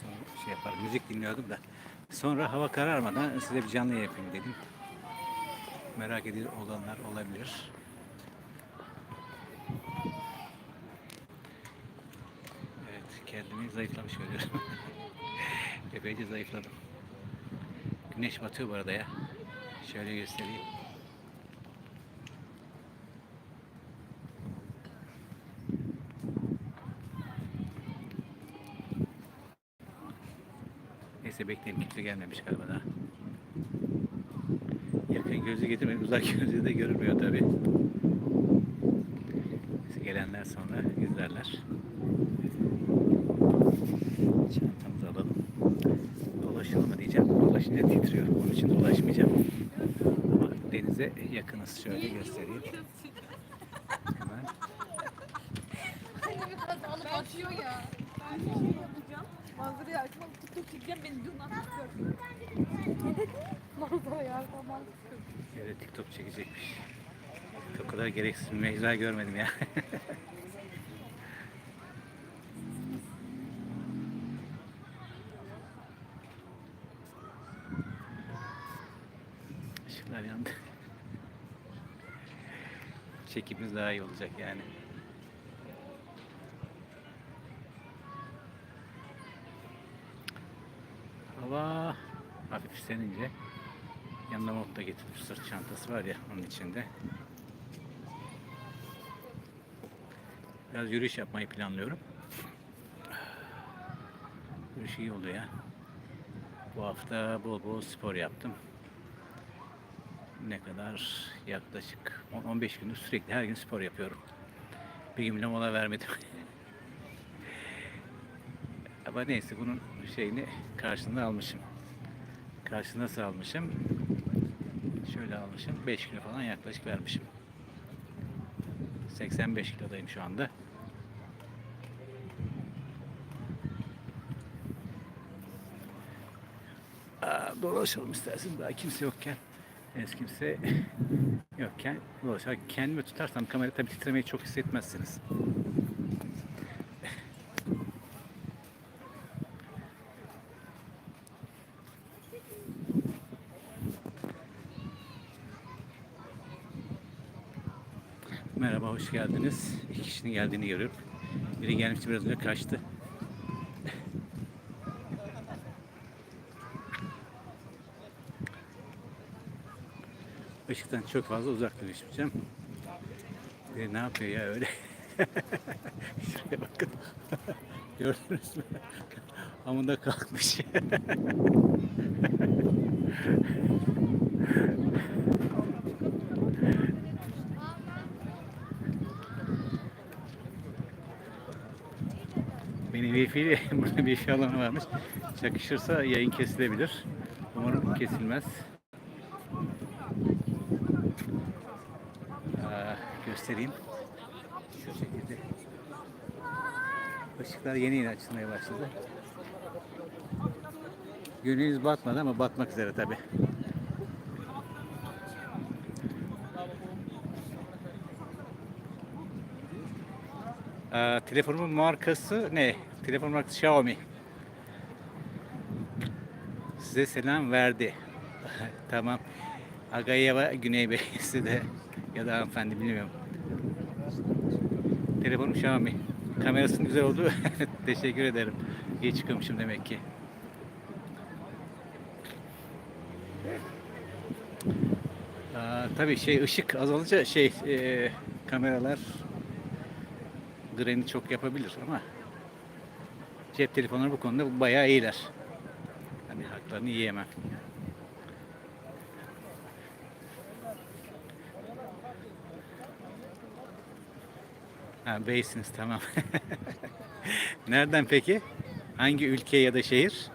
sonra şey yaparım. Müzik dinliyordum da. Sonra hava kararmadan size bir canlı yapayım dedim. Merak edilir olanlar olabilir. Evet, kendimi zayıflamış görüyorum. Epeyce zayıfladım. Güneş batıyor bu arada ya. Şöyle göstereyim. Neyse bekleyelim kimse gelmemiş galiba daha. Yakın gözü getirmedim. Uzak gözü de görünmüyor tabi. Neyse gelenler sonra izlerler. Çantamızı alalım. Dolaşalım mı diyeceğim. Dolaşınca titriyor. Onun için dolaşmayacağım. Ama denize yakınız. Şöyle göstereyim. Hemen. Kendimi biraz alıp atıyor ya. Ben bir şey yapacağım. Manzarayı açmam. TikTok çekeceğim. Beni durmaz tutuyor. Manzarayı açmam. Şöyle TikTok çekecekmiş. O kadar gereksiz bir mecra görmedim ya. Işıklar yandı. Çekimimiz daha iyi olacak yani. Hava hafif senince yanına mont da getirmiş sırt çantası var ya onun içinde. Biraz yürüyüş yapmayı planlıyorum. Yürüyüş iyi oldu ya. Bu hafta bol bol spor yaptım. Ne kadar? Yaklaşık 10-15 gündür sürekli her gün spor yapıyorum. Bir gün bile mola vermedim. Ama neyse bunun şeyini karşılığını almışım. Karşılığını nasıl almışım? Şöyle almışım. 5 kilo falan yaklaşık vermişim. 85 kilodayım şu anda. Dolaşalım istersen daha kimse yokken. Henüz kimse yokken dolaşalım. Kendimi tutarsam kamera tabii titremeyi çok hissetmezsiniz. Geldiniz. İki kişinin geldiğini görüyorum. Biri gelmişti biraz önce kaçtı. Işıktan çok fazla uzak düşmeyeceğim. Biri ne yapıyor ya öyle? Şuraya bakın. Gördünüz mü? Amında kalkmış. Wi-Fi burada Wi-Fi alanı varmış. Çakışırsa yayın kesilebilir. Umarım kesilmez. Aa, göstereyim. Şu şekilde. Işıklar yeni yeni açılmaya başladı. Güneş batmadı ama batmak üzere tabi. Aa, telefonumun markası ne? Telefon markası Xiaomi. Size selam verdi. tamam. Agayeva Güney Bey size de ya da hanımefendi bilmiyorum. Telefonum Xiaomi. Kamerasının güzel oldu. Teşekkür ederim. İyi çıkıyormuşum demek ki. Aa, tabii şey ışık azalınca şey e, kameralar greni çok yapabilir ama cep telefonları bu konuda bayağı iyiler. Hani haklarını yiyemem. Ha beysiniz tamam. Nereden peki? Hangi ülke ya da şehir?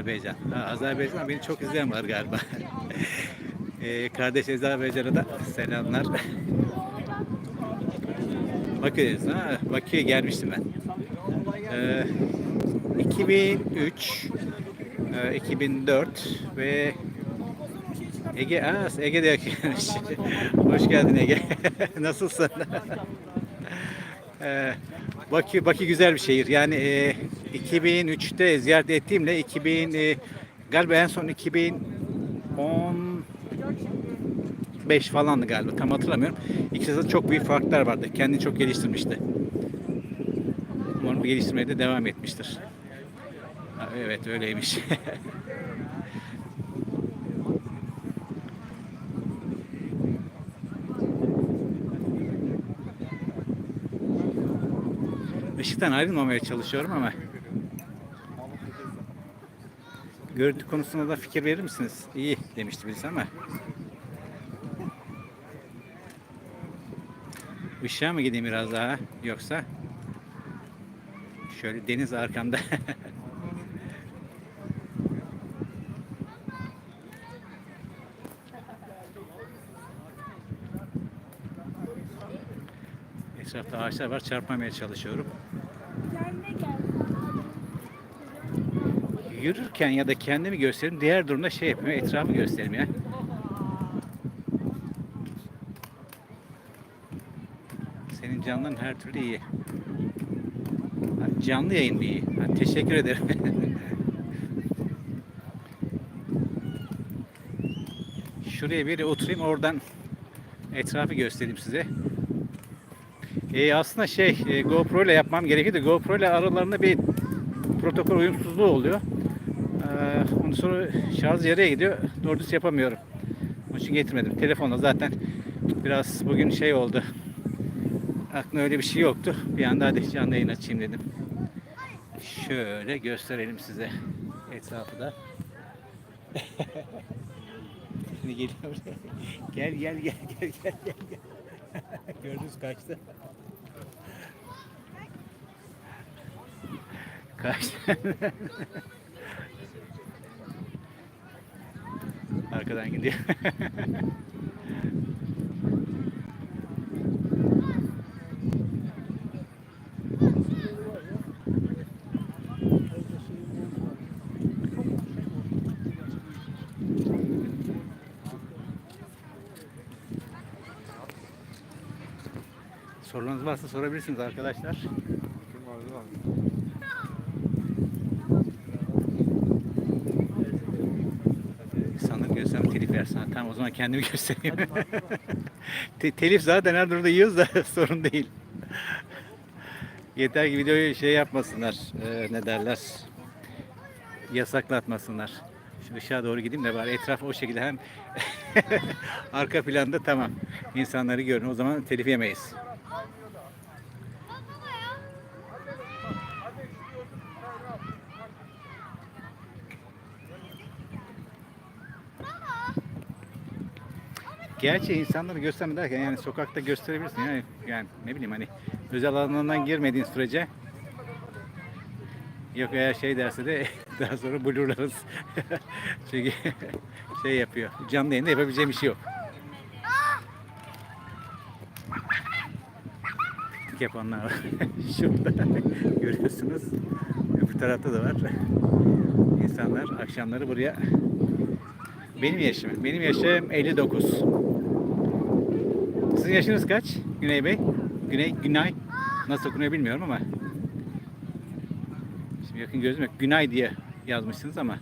Azerbaycan. Ha, Azerbaycan beni çok izleyen var galiba. Ee, kardeş Azerbaycan'a da selamlar. Bakü'deyiz. Ha, Bakü'ye gelmiştim ben. Ee, 2003, e, 2004 ve Ege, aa, Ege de. Hoş geldin Ege. Nasılsın? Ee, Bakü, Bakü güzel bir şehir. Yani e, 2003'te ziyaret ettiğimle 2000 e, galiba en son 2015 falandı galiba. Tam hatırlamıyorum. İkisi de çok büyük farklar vardı. Kendini çok geliştirmişti. Umarım geliştirmeye de devam etmiştir. Evet öyleymiş. Işıktan ayrılmamaya çalışıyorum ama görüntü konusunda da fikir verir misiniz? İyi demişti birisi ama Işığa mı gideyim biraz daha yoksa şöyle deniz arkamda Etrafta ağaçlar var çarpmamaya çalışıyorum. Gelme gel. Yürürken ya da kendimi göstereyim diğer durumda şey yapmıyor etrafı göstereyim ya. Senin canlın her türlü iyi. Ha, Canlı yayın bir iyi. Ha, teşekkür ederim. Şuraya bir oturayım oradan etrafı göstereyim size. E, aslında şey e, GoPro ile yapmam gerekirdi. GoPro ile aralarında bir protokol uyumsuzluğu oluyor. Ee, ondan sonra şarj yarıya gidiyor. Doğru yapamıyorum. Onun için getirmedim. Telefonla zaten biraz bugün şey oldu. Aklımda öyle bir şey yoktu. Bir anda hadi canlı yayın açayım dedim. Şöyle gösterelim size etrafı da. Şimdi geliyor gel gel gel gel gel. gel. Gördünüz kaçtı. Kaçtı. Arkadan gidiyor. Sorularınız varsa sorabilirsiniz arkadaşlar. Sana. Tamam o zaman kendimi göstereyim. Te- telif zaten her durumda yiyoruz da sorun değil. Yeter ki videoyu şey yapmasınlar. e, ne derler? Yasaklatmasınlar. Şu ışığa doğru gideyim de bari etraf o şekilde hem arka planda tamam. İnsanları görün. O zaman telif yemeyiz. Gerçi insanları gösterme derken yani sokakta gösterebilirsin yani, yani ne bileyim hani özel alanından girmediğin sürece yok eğer şey derse de daha sonra blurlarız. Çünkü şey yapıyor. Canlı yayında yapabileceğim bir şey yok. Yapanlar var. Şurada görüyorsunuz. Öbür tarafta da var. İnsanlar akşamları buraya. Benim yaşım. Benim yaşım 59. Sizin yaşınız kaç Güney Bey? Güney, Günay. Nasıl okunuyor bilmiyorum ama. Şimdi yakın gözüm yok. Günay diye yazmışsınız ama.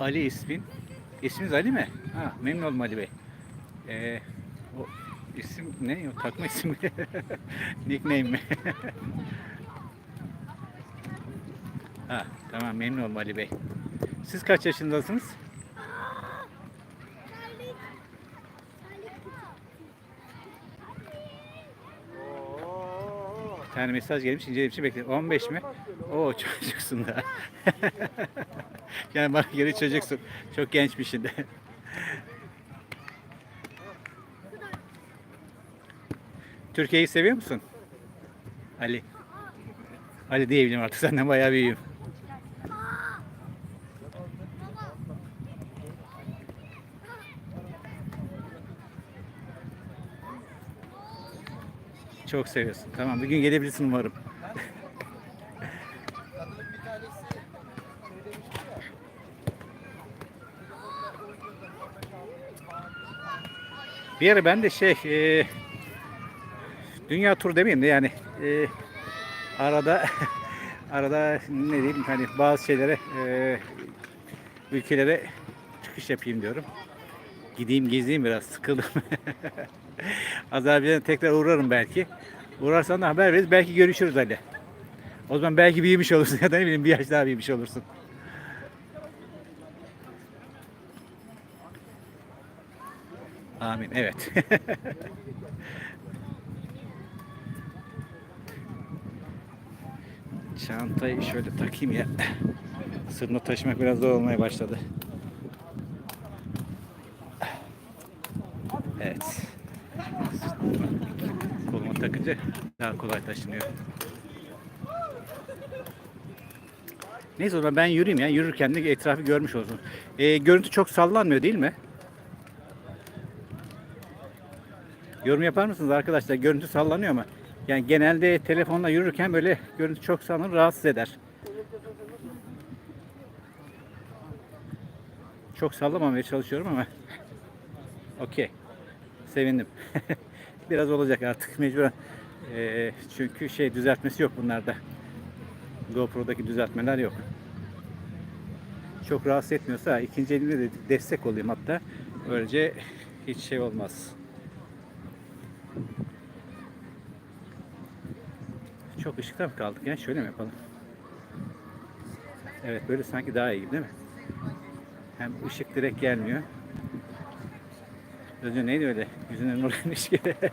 Ali ismin. İsminiz Ali mi? Ha, memnun oldum Ali Bey. Ee, o isim ne? O takma isim mi? Nickname mi? ha, tamam memnun oldum Ali Bey. Siz kaç yaşındasınız? Tane mesaj gelmiş incelemek için bekliyorum. 15 mi? Oo çocuksun da. yani bana göre çocuksun. Çok gençmişsin de. Türkiye'yi seviyor musun? Ali. Ali diyebilirim artık senden bayağı büyüğüm. Çok seviyorsun. Tamam bir gün gelebilirsin umarım. Bir ara ben de şey e, dünya turu demeyeyim de yani e, arada arada ne diyeyim hani bazı şeylere e, ülkelere çıkış yapayım diyorum. Gideyim gezeyim biraz sıkıldım. Azerbaycan'a tekrar uğrarım belki. Uğrarsan da haber veririz. Belki görüşürüz Ali. O zaman belki büyümüş olursun ya da ne bileyim bir yaş daha büyümüş olursun. Amin. Evet. Çantayı şöyle takayım ya. Sırtına taşımak biraz zor olmaya başladı. Evet. Takınca daha kolay taşınıyor. Neyse o zaman ben yürüyeyim ya. Yürürken de etrafı görmüş olsun. Ee, görüntü çok sallanmıyor değil mi? Yorum yapar mısınız arkadaşlar? Görüntü sallanıyor mu? Yani genelde telefonla yürürken böyle görüntü çok sallanır, rahatsız eder. Çok sallamamaya çalışıyorum ama okey. Sevindim. Biraz olacak artık mecburen. Ee, çünkü şey düzeltmesi yok bunlarda. GoPro'daki düzeltmeler yok. Çok rahatsız etmiyorsa ikinci elimde de destek olayım hatta. Böylece hiç şey olmaz. Çok ışıkta mı kaldık ya? Şöyle mi yapalım? Evet böyle sanki daha iyi değil mi? Hem ışık direkt gelmiyor. Az önce neydi öyle? Yüzüne nur gibi.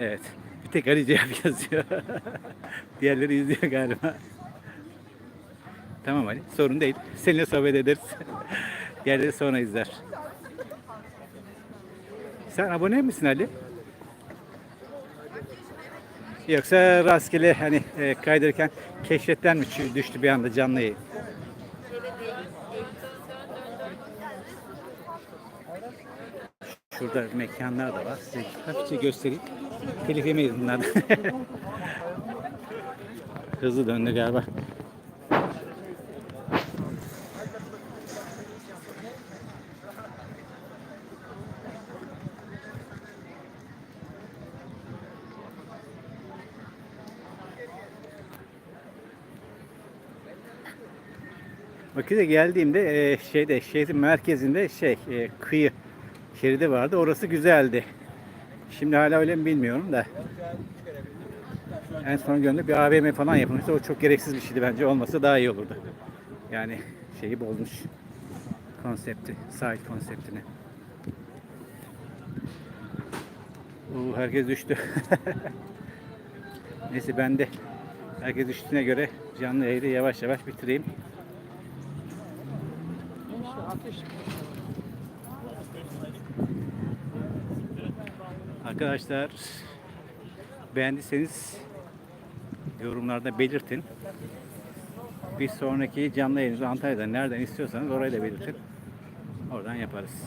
evet. Bir tek Ali cevap yazıyor. Diğerleri izliyor galiba. Tamam Ali. Sorun değil. Seninle sohbet ederiz. Diğerleri sonra izler. Sen abone misin Ali? Yoksa rastgele hani e, kaydırırken keşfetten mi düştü bir anda canlı yayın? Şurada mekanlar da var. Size hafifçe göstereyim. Telif yemeyiz bunlardan. Hızlı döndü galiba. Bakü'de geldiğimde e, şeyde şehrin merkezinde şey e, kıyı şeridi vardı. Orası güzeldi. Şimdi hala öyle mi bilmiyorum da. En son gönlü bir AVM falan yapılmıştı. O çok gereksiz bir şeydi bence. Olmasa daha iyi olurdu. Yani şeyi bozmuş. Konsepti, sahil konseptini. Oo, herkes düştü. Neyse ben de herkes düştüğüne göre canlı yayını yavaş yavaş bitireyim. Arkadaşlar beğendiyseniz yorumlarda belirtin. Bir sonraki canlı yayınımızı Antalya'da nereden istiyorsanız orayı da belirtin. Oradan yaparız.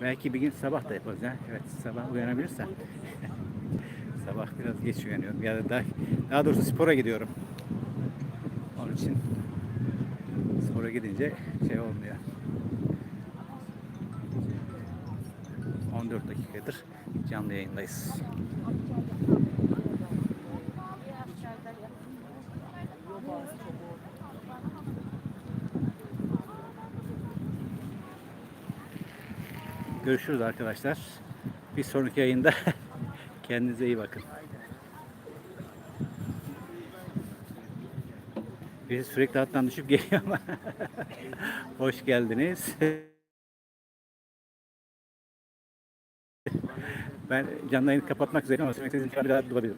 Belki bir gün sabah da yaparız ya. Evet sabah uyanabilirsem. sabah biraz geç uyanıyorum. Ya da daha, daha doğrusu spora gidiyorum. Onun için spora gidince şey olmuyor. 14 dakikadır canlı yayındayız. Görüşürüz arkadaşlar. Bir sonraki yayında kendinize iyi bakın. Birisi sürekli hattan düşüp geliyor ama hoş geldiniz. Ben canlı yayını kapatmak üzereyim ama istediğim bir daha durabilirim.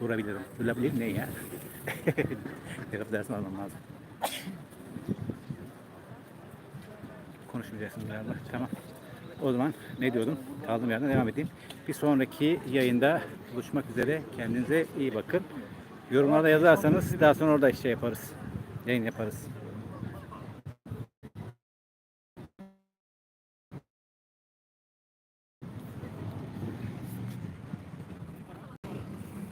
Durabilirim. Durabilir ne ya? Terapi dersini almam lazım. Konuşmayacaksın galiba. Tamam. O zaman ne diyordum? Kaldığım yerden devam edeyim. Bir sonraki yayında buluşmak üzere. Kendinize iyi bakın. Yorumlarda yazarsanız daha sonra orada şey yaparız. Yayın yaparız.